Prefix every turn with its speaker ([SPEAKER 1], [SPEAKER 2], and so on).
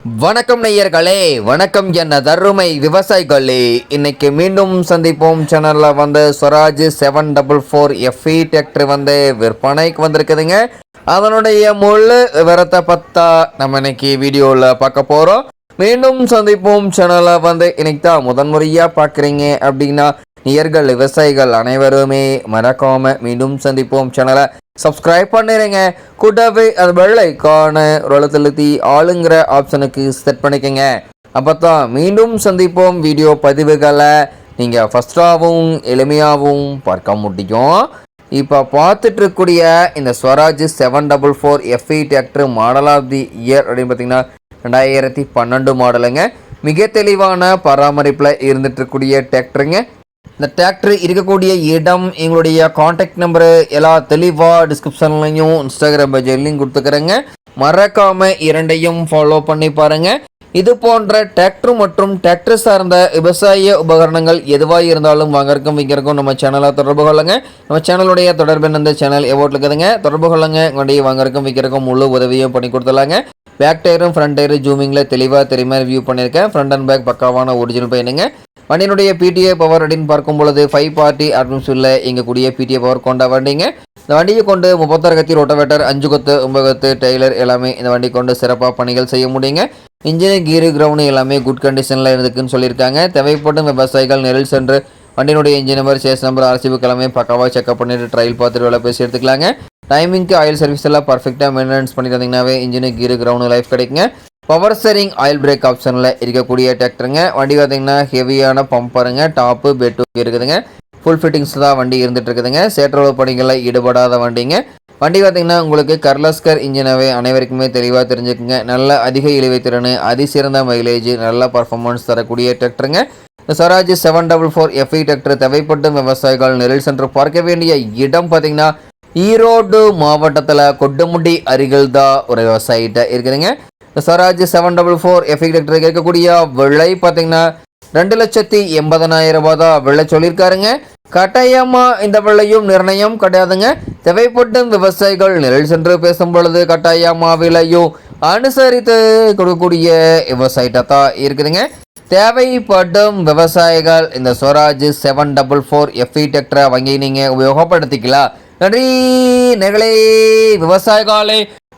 [SPEAKER 1] வணக்கம் நேயர்களே வணக்கம் என்ன தருமை விவசாயிகளே. இன்னைக்கு மீண்டும் சந்திப்போம். சேனலில் வந்து Swaraj seven double four FE tractor வந்து விற்பனைக்கு வந்திருக்குதுங்க. அதனுடைய முழு விவரத்தை பார்த்தா நம்ம இன்னைக்கு வீடியோவில் பார்க்க போகிறோம் மீண்டும் சந்திப்போம். சேனலை வந்து இன்னைக்கு தான் முதன்முறையாக பார்க்குறீங்க அப்படின்னா நியர்கள் விவசாயிகள் அனைவருமே மறக்காம மீண்டும் சந்திப்போம். சேனலை சப்ஸ்கிரைப் பண்ணிடுங்க கூடவே அது வெள்ளைக்கான ரொலத்தெழுத்தி ஆளுங்கிற ஆப்ஷனுக்கு செட் பண்ணிக்கோங்க. அப்போ தான் மீண்டும் சந்திப்போம். வீடியோ பதிவுகளை நீங்கள் ஃபஸ்ட்டாகவும் எளிமையாகவும் பார்க்க முடியும். இப்போ பார்த்துட்டு இருக்கக்கூடிய இந்த Swaraj seven double four FE tractor model of the year அப்படின்னு பார்த்தீங்கன்னா ரெண்டாயிரத்தி பன்னெண்டு மாடலுங்க மிக தெளிவான பராமரிப்பில் இருந்துட்டு இருக்கக்கூடிய டிராக்டருங்க இந்த டிராக்டர் இருக்கக்கூடிய இடம் எங்களுடைய காண்டாக்ட் நம்பரு எல்லா தெளிவாக டிஸ்கிரிப்ஷன்லையும் இன்ஸ்டாகிராம் பேஜ்லையும் கொடுத்துக்கிறேங்க. மறக்காமல் இரண்டையும் ஃபாலோ பண்ணி பாருங்க. இது போன்ற டிராக்டர் மற்றும் டிராக்டர் சார்ந்த விவசாய உபகரணங்கள் எதுவாக இருந்தாலும் வாங்கறக்கும் விற்கிறக்கும் நம்ம சேனலை தொடர்பு கொள்ளுங்க. நம்ம சேனலுடைய தொடர்பு இந்த சேனல் எவ்வளோ இருக்குதுங்க. தொடர்பு கொள்ளுங்க. உங்களுடைய வாங்கறக்கும் விற்கிறக்கும் முழு உதவியும் பண்ணி கொடுத்துலாங்க பேக் டயரும் ஃப்ரண்ட் டயரும் ஜூமிங்கில் தெளிவாக தெரியுமா ரிவ்யூ பண்ணியிருக்கேன். ஃப்ரண்ட் அண்ட் பேக் பக்காவான ஒரிஜினல் பையனுங்க வண்டியினுடைய பிடிஏ பவர் அப்படின்னு பார்க்கும் பொழுது ஃபைவ் பார்ட்டி அட்மிஷனில் கூடிய பிடிஏ பவர் கொண்ட வண்டிங்க. இந்த வண்டியை கொண்டு முப்பத்தாறு கத்தி ரோட்டவேட்டர் அஞ்சு கொத்து ஒன்பது கொத்து டெய்லர் எல்லாமே இந்த வண்டி கொண்டு சிறப்பாக பணிகள் செய்ய முடியுங்க. இன்ஜினு கீரு கிரவுண்டு எல்லாமே குட் கண்டிஷனில் இருக்குதுன்னு சொல்லியிருக்காங்க. தேவைப்படும் விவசாயிகள் நெரில் சென்று வண்டியினுடைய இன்ஜின் நம்பர் சேஸ் நம்பர் ஆர்சிபி கிழமை பக்காவாக செக்அப் பண்ணிட்டு ட்ரையல் பார்த்துட்டு வேலை பேசி எடுத்துக்கலாங்க டைமிங்க்கு ஆயில் சர்வீஸ் எல்லாம் பர்ஃபெக்டாக மெயின்டெனன்ஸ் பண்ணி தந்தீங்கன்னாவே இன்ஜினு கீரு கிரவுண்டு லைஃப் கிடைக்குங்க. பவர் ஸ்டரிங் ஆயில் பிரேக் ஆப்ஷனில் இருக்கக்கூடிய டிராக்டருங்க வண்டி பார்த்தீங்கன்னா ஹெவியான பம்பருங்க டாப்பு பெட்டு இருக்குதுங்க. ஃபுல் ஃபிட்டிங்ஸ் தான் வண்டி இருந்துகிட்டு இருக்குதுங்க சேற்றளவு பணிகளில் ஈடுபடாத வண்டிங்க. வண்டி பார்த்தீங்கன்னா உங்களுக்கு கர்லஸ்கர் இன்ஜினவே அனைவருக்குமே தெளிவாக தெரிஞ்சுக்குங்க. நல்ல அதிக இழுவை திறன் அதிசிறந்த மைலேஜ் நல்ல பர்ஃபார்மன்ஸ் தரக்கூடிய டிராக்டருங்க இந்த Swaraj seven double four FE tractor தேவைப்படும் விவசாயிகள் நெல் சென்று பார்க்க வேண்டிய இடம் பார்த்தீங்கன்னா ஈரோடு மாவட்டத்தில் கொட்டுமுடி அருகில் தான் ஒரு விவசாயிட்ட இருக்குதுங்க. Swaraj seven double four FE tractor இருக்கக்கூடிய விலை பார்த்தீங்கன்னா ரெண்டு லட்சத்தி எண்பதனாயிரம் ரூபாய் தான் விலை சொல்லியிருக்காருங்க. கட்டாயமாக இந்த விலையும் நிர்ணயம் கிடையாதுங்க. தேவைப்படும் விவசாயிகள் நிழல் சென்று பேசும் பொழுது கட்டாயமாக விலையும் அனுசரித்து கொடுக்கக்கூடிய விவசாயிட்ட தான் இருக்குதுங்க. தேவைப்படும் விவசாயிகள் இந்த Swaraj seven double four FE டெக்டரை வாங்கி நீங்கள் உபயோகப்படுத்திக்கலாம். நன்றி. நெகளே விவசாயிகளே